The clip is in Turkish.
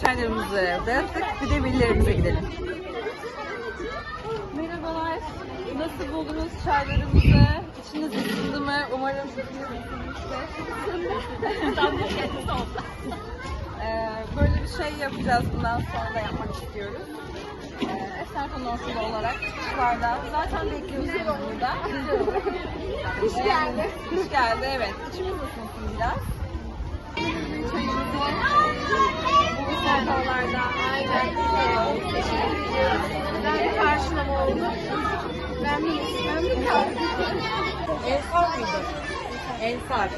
çaylarımızı dağıttık. Bir de villerimize gidelim. Merhabalar. Nasıl buldunuz çaylarımızı? İçiniz ısındı mı? Umarım ısınmıştır. Ee, böyle bir şey yapacağız. Bundan sonra da yapmak istiyoruz. Ee, Eser konusunda olarak çıkışlarda zaten bekliyorsunuz burada. Kış geldi. Kış geldi evet. İçimiz ısınsın biraz. Bu sehpalarda aynen Ben bir karşılama oldu. Ben bir, bir Ensar mıydı? Ensar.